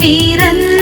തീരന്ന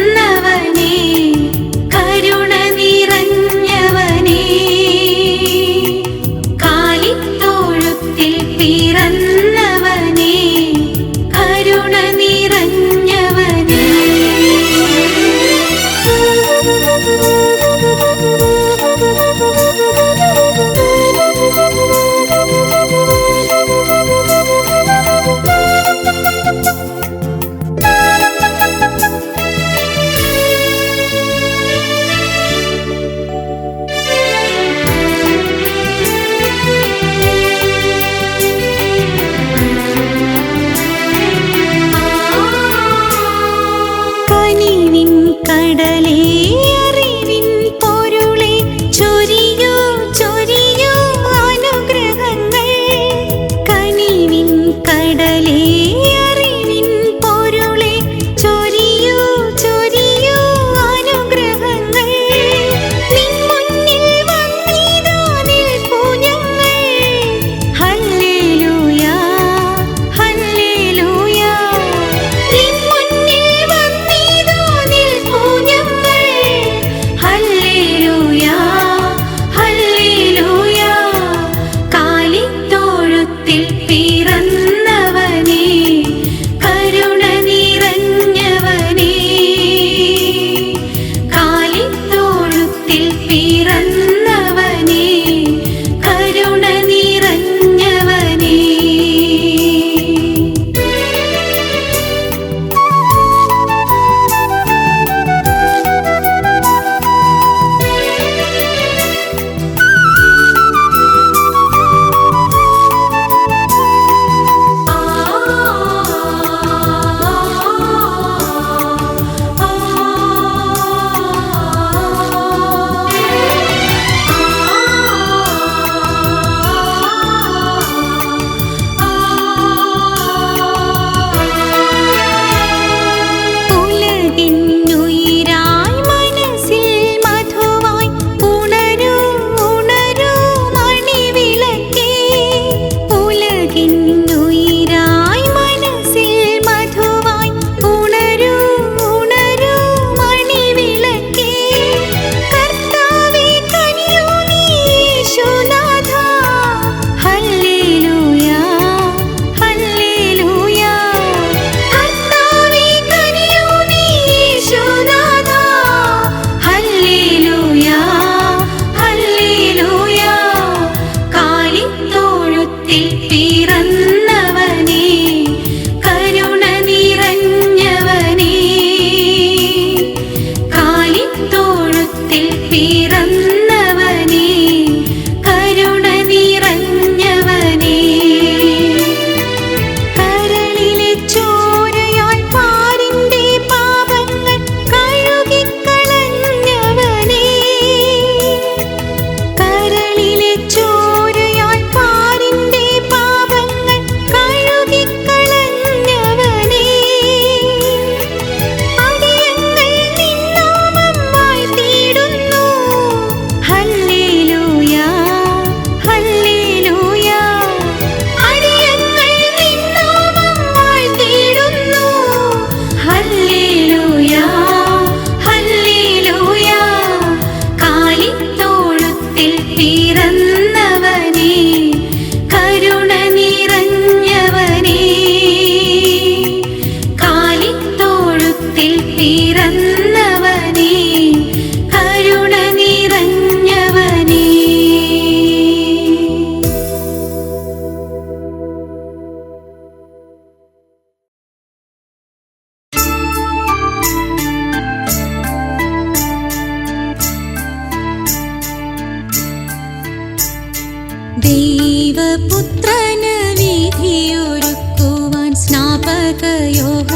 പുത്രന് വിധിയൊരുക്കുവാൻ സ്നാപകയോഗ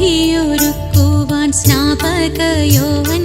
വിധിയൊരുക്കുവാൻ സ്നാപകയോവൻ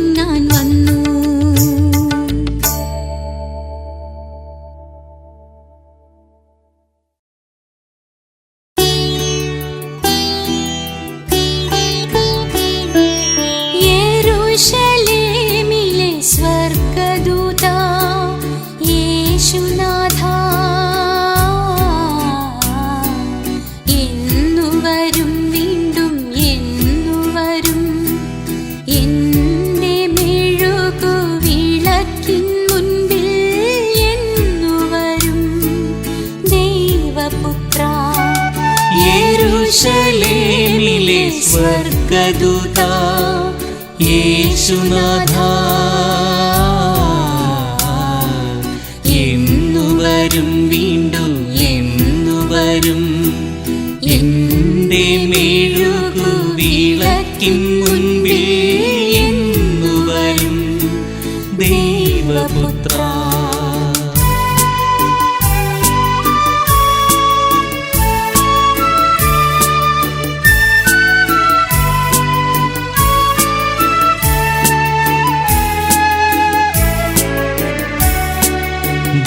നിന്റെ മേഴുകു വിളക്കിൻ മുൻ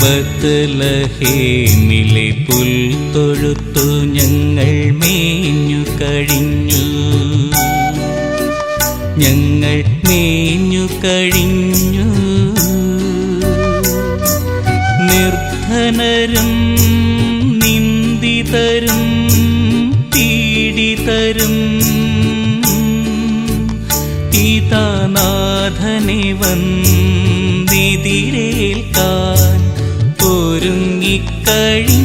ബത്തലഹേമിലെ പുൽത്തൊഴുത്തു ഞങ്ങൾ മേഞ്ഞു കഴിഞ്ഞു. ഞങ്ങൾ മേഞ്ഞു കഴിഞ്ഞു. നിർധനരും നിന്ദിതരും പീഡിതരും ഇതാനാഥനെ വന്നിതിരേൽക്കാം தழி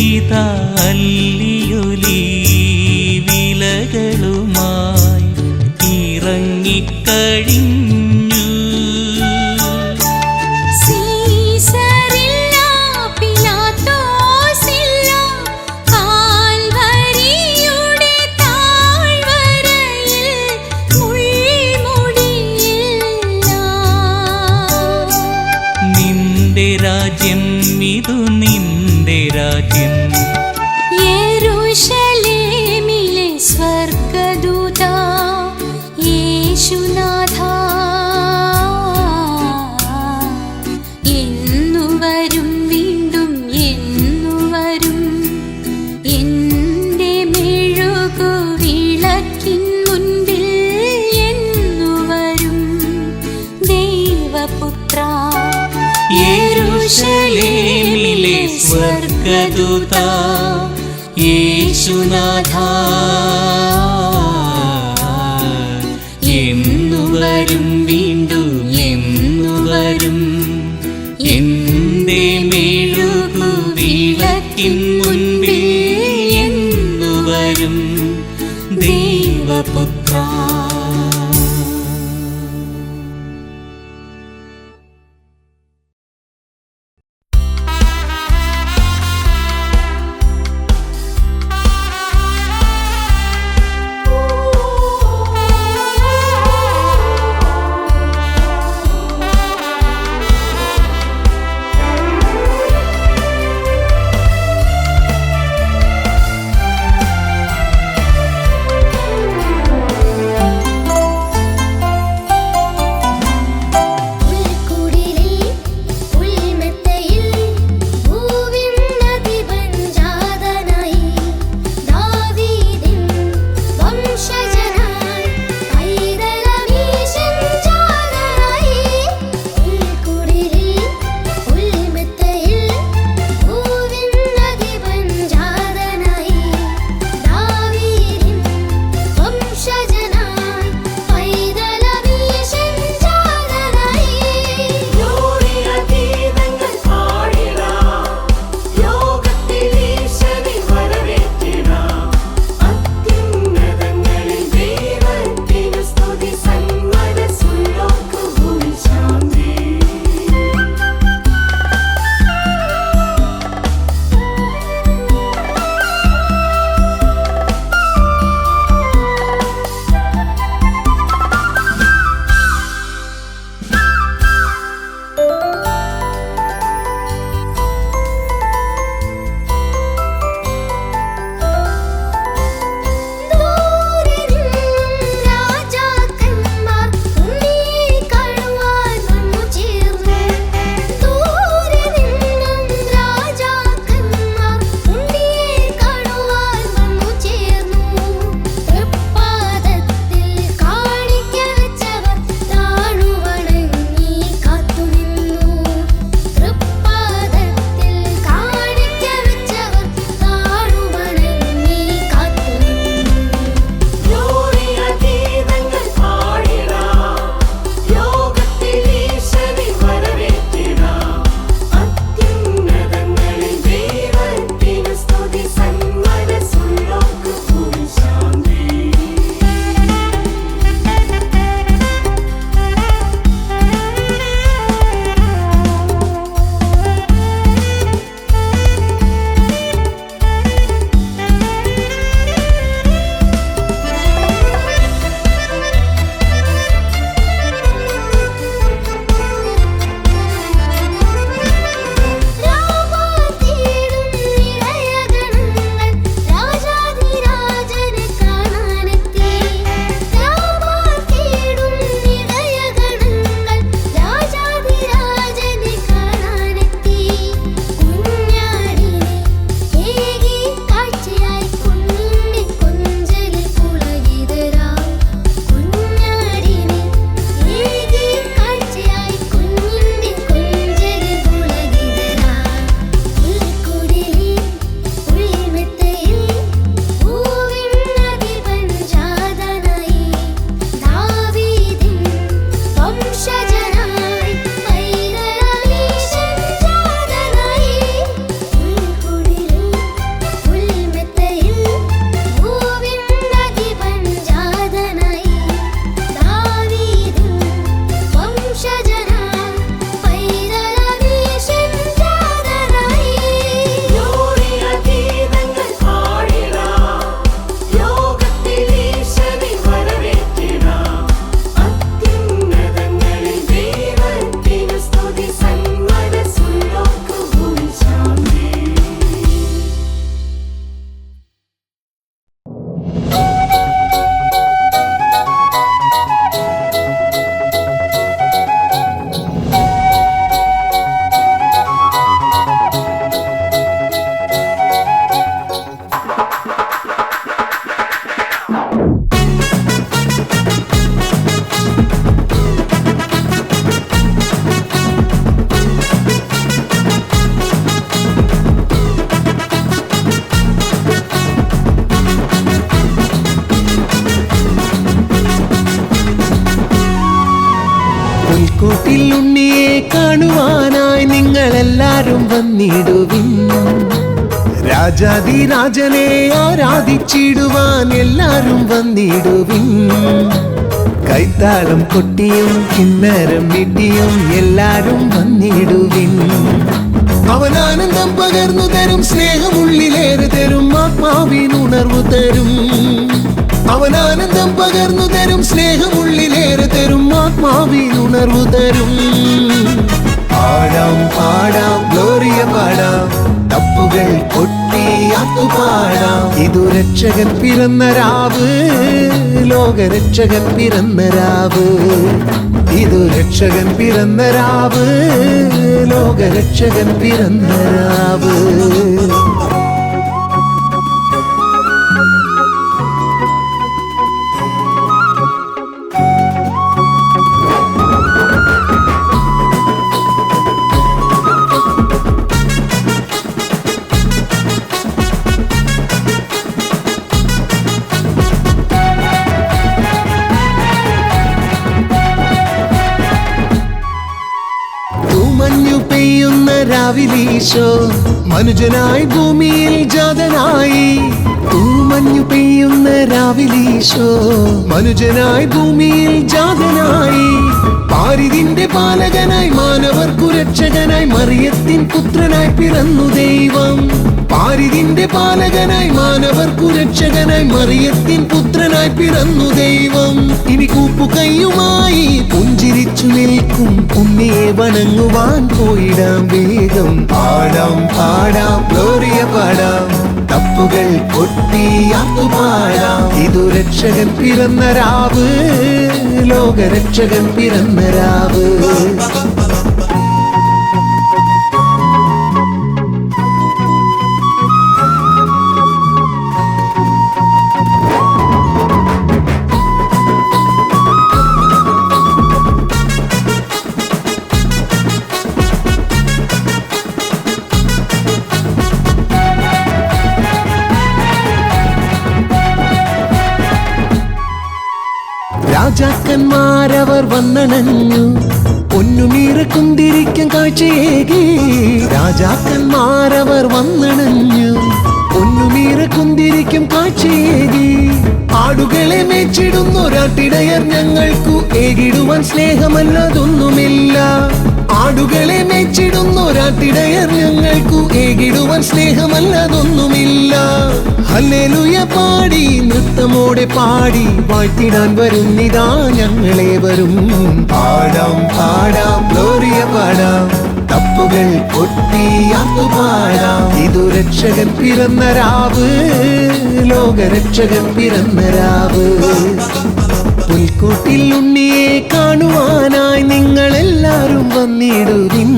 ഇതാ അല്ലിയൊലി വിലകളുമായി ഇറങ്ങിക്കഴിഞ്ഞു. സ്വർഗദൂത യേശുനാഥ. എന്നു വരും വീണ്ടും എന്നു വരും. എന്തേ മേഴുകു വിളക്കിൻ മുൻ വന്നിടുവിൻ രാജാതിരാജനെ ആരാധിച്ചിടുവാൻ എല്ലാരും വന്നിടുവിൻ. കൈത്താളം കൊട്ടിയും കിന്നരം വിട്ടിയും എല്ലാരും വന്നിടുവിൻ. അവൻ ആനന്ദം പകർന്നു തരും സ്നേഹമുള്ളിലേറെ തരും ആത്മാവിനുണർവ് തരും. അവൻ ആനന്ദം പകർന്നു തരും സ്നേഹമുള്ളിലേറെ തരും ആത്മാവിനുണർവ് തരും. പാടാം പാടാം ഇതു രക്ഷകൻ പിറന്ന രാവ് ലോകരക്ഷകൻ പിറന്ന രാവ്. ഇതു രക്ഷകൻ പിറന്ന രാവ് ലോകരക്ഷകൻ പിറന്ന രാവ്. രാവിലീശോ മനുജനായി ഭൂമിയിൽ ജാതനായി തൂമഞ്ഞു പെയ്യുന്ന രാവിലീശോ മനുജനായി ഭൂമിയിൽ ജാതനായി. പാരിതിന്റെ പാലകനായി മാനവർക്കു രക്ഷകനായി മറിയത്തിൻ പുത്രനായി പിറന്നു ദൈവം. പാരിതിന്റെ പാലകനായി മാനവർക്കു രക്ഷകനായി മറിയത്തിൻ പുത്രനായി പിറന്നു ദൈവം. ഇനി കൂപ്പു കൈയുമായി പുഞ്ചിരിച്ചു നിൽക്കും. ഉണ്ണിയെ വണങ്ങുവാൻ പോയിടാം വേഗം. പാടാം പാടാം ഗ്ലോറിയ പാടാം. തപ്പുകൾ കൊട്ടി പാടാം ഇതു രക്ഷകൻ പിറന്ന രാവ് ലോകരക്ഷകൻ പിറന്ന രാവ്. വന്നണഞ്ഞു പൊന്നുമീറ കുന്തിരിക്കും കാഴ്ചയേകി. രാജാക്കന്മാരവർ വന്നണഞ്ഞു. പൊന്നുമീറ കുന്തിരിക്കും കാഴ്ചയേകി. ആടുകളെ മേച്ചിടുന്നൊരാട്ടിടയർ ഞങ്ങൾക്കു ഏകിടുവാൻ സ്നേഹമല്ലതൊന്നുമില്ല. ആടുകളെ മേച്ചിടുന്ന മേച്ചിടുന്നൊരാട്ടിടയർ ഞങ്ങൾക്കു ഏകിടുവാൻ സ്നേഹമല്ലതൊന്നുമില്ല. ഹല്ലേലൂയ പാടി നൃത്തമോടെ പാടി വാഴ്ത്തിടാൻ വരുന്നിതാ ഞങ്ങളെ വരും പാടാം പാടാം ഗ്ലോറിയ പാടാം തപ്പുകൾ കൊട്ടിയാത്തു പാടാം. ഇതു രക്ഷകൻ പിറന്ന രാവ് ലോകരക്ഷകൻ പിറന്ന രാവ്. പുൽക്കൂട്ടിൽ ഉണ്ണിയെ കാണുവാനായി നിങ്ങളെല്ലാരും വന്നിടുവിൻ.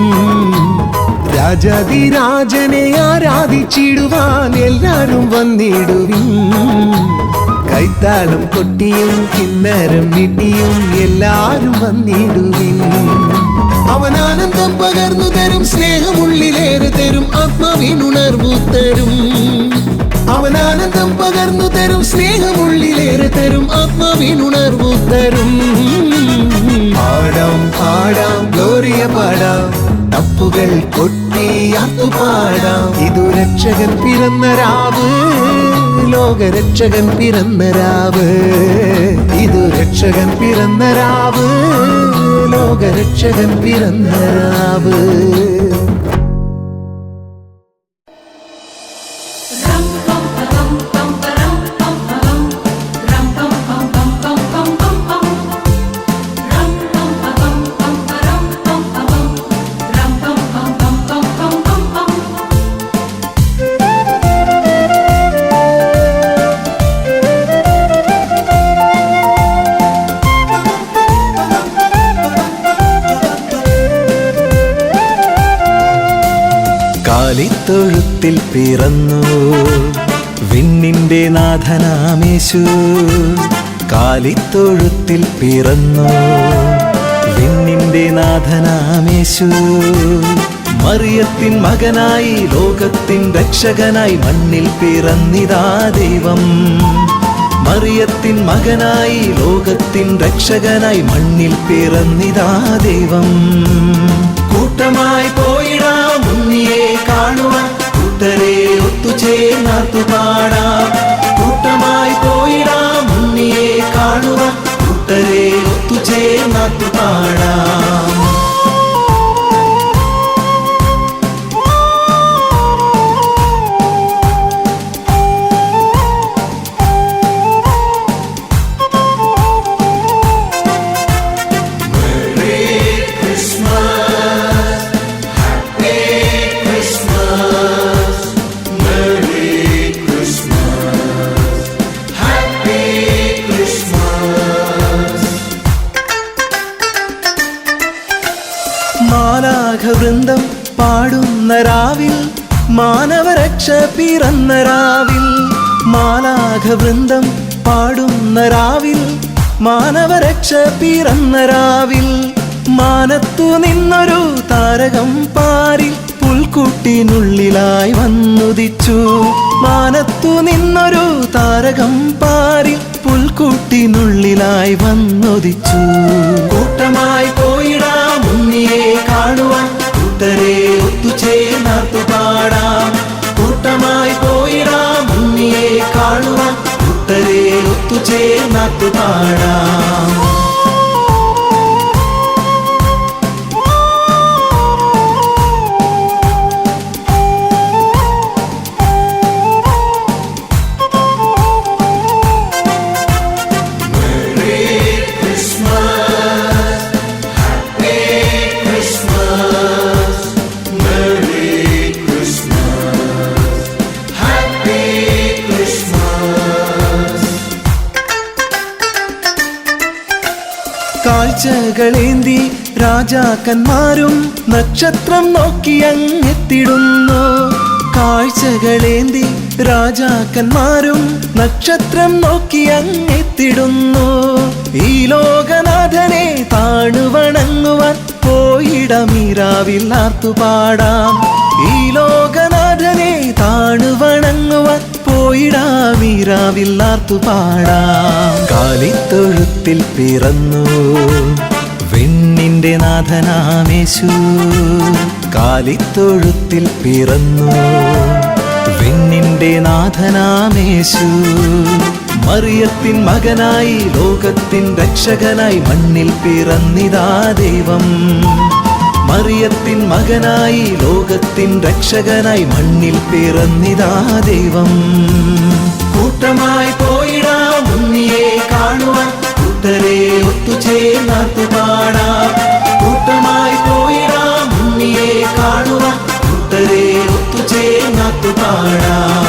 രാജാതിരാജനെ ആരാധിച്ചിടുവാൻ എല്ലാരും വന്നിടുവിൻ. കൈത്താളം കൊട്ടിയും കിന്നരം വിട്ടിയും എല്ലാരും വന്നിടുവിൻ. അവൻ ആനന്ദം പകർന്നു തരും സ്നേഹമുള്ളിലേറെ തരും ആത്മാവിനുണർവു തരും. അവൻ ആനന്ദം പകർന്നു തരും സ്നേഹമുള്ളിലേറെ തരും ആത്മാവിനുണർവു തരും. പാടാം പാടാം ഗ്ലോറിയ പാടാം തപ്പുകൾ കൊട്ടി പാടാം. ഇതു രക്ഷകൻ പിറന്ന രാവ് ലോകരക്ഷകൻ പിറന്ന രാവ്. ഇതു രക്ഷകൻ പിറന്ന രാവ് ലോകരക്ഷകൻ പിറന്ന രാവ്. കാലിത്തൊഴുത്തിൽ പിറന്നു. വിണ്ണിന്റെ നാഥനാമേശു. കാലിത്തൊഴുത്തിൽ പിറന്നു. വിണ്ണിന്റെ നാഥനാമേശു. മറിയത്തിൻ മകനായി ലോകത്തിൻ രക്ഷകനായി മണ്ണിൽ പിറന്നിതാ ദൈവം. മറിയത്തിൻ മകനായി ലോകത്തിൻ രക്ഷകനായി മണ്ണിൽ പിറന്നിതാ ദൈവം. കൂട്ടമായി കാണുവാൻ കൂട്ടരെ ഒത്തുചേർന്നാത്തു പാടാം കൂട്ടമായി പോയിടാം ഉണ്ണിയെ കാണുവാൻ കൂട്ടരെ ഒത്തുചേർന്നാത്തു പാടാം പാടുന്ന രാവിൽ മാനവരക്ഷ പിറന്ന രാവിൽ മാലാഘവൃന്ദം പാടുന്ന രാവിൽ മാനവരക്ഷ പിറന്ന രാവിൽ മാനത്തു നിന്നൊരു താരകം പാരിൽ പുൽക്കുട്ടിനുള്ളിലായി വന്നുദിച്ചു. മാനത്തു നിന്നൊരു താരകം പാരിൽ പുൽക്കുട്ടിനുള്ളിലായി വന്നുദിച്ചു. കൂട്ടമായി പോയിടാ മുന്നിയെ കാണുവാൻ ഒത്തുചേർന്നാത്തു പാടാം കൂട്ടമായി പോയിടാം ഉണ്ണിയെ കാണുവാൻ കൂട്ടരെ ഒത്തുചേർന്നാത്തു പാടാം കാഴ്ചകളേന്തി രാജാക്കന്മാരും നക്ഷത്രം നോക്കി അങ്ങെത്തിടുന്നു. കാഴ്ചകളേന്തി രാജാക്കന്മാരും നക്ഷത്രം നോക്കി അങ്ങെത്തിടുന്നു. ഈ ലോകനാഥനെ താണുവണങ്ങുവാൻ പോയിടമീരാവിൽ ആർത്തുപാടാം ഈ ലോകനാഥനെ താണുവണങ്ങുവാൻ പോയിടാമീരാവിൽ ആർത്തുപാടാം കാലിത്തൊഴുത്തിൽ പിറന്നു. പെണ്ണിന്റെ നാഥനാമേശു കാലിത്തൊഴുത്തിൽ പിറന്നു. പെണ്ണിന്റെ നാഥനാമേശു മറിയത്തിൻ മകനായി ലോകത്തിൻ രക്ഷകനായി മണ്ണിൽ പിറന്നിതാ ദൈവം. മറിയത്തിൻ മകനായി ലോകത്തിൻ രക്ഷകനായി മണ്ണിൽ പിറന്നിതാ ദൈവം. കൂട്ടമായി പോയിടാ മുന്നിയെ കാണുവാൻ ചേർന്നാർത്തു പാടാം കൂട്ടമായി പോയിടാം ഉണ്ണിയെ കാണുക. കൂട്ടരെ ഒത്തുചേർന്നാർത്തു പാടാം.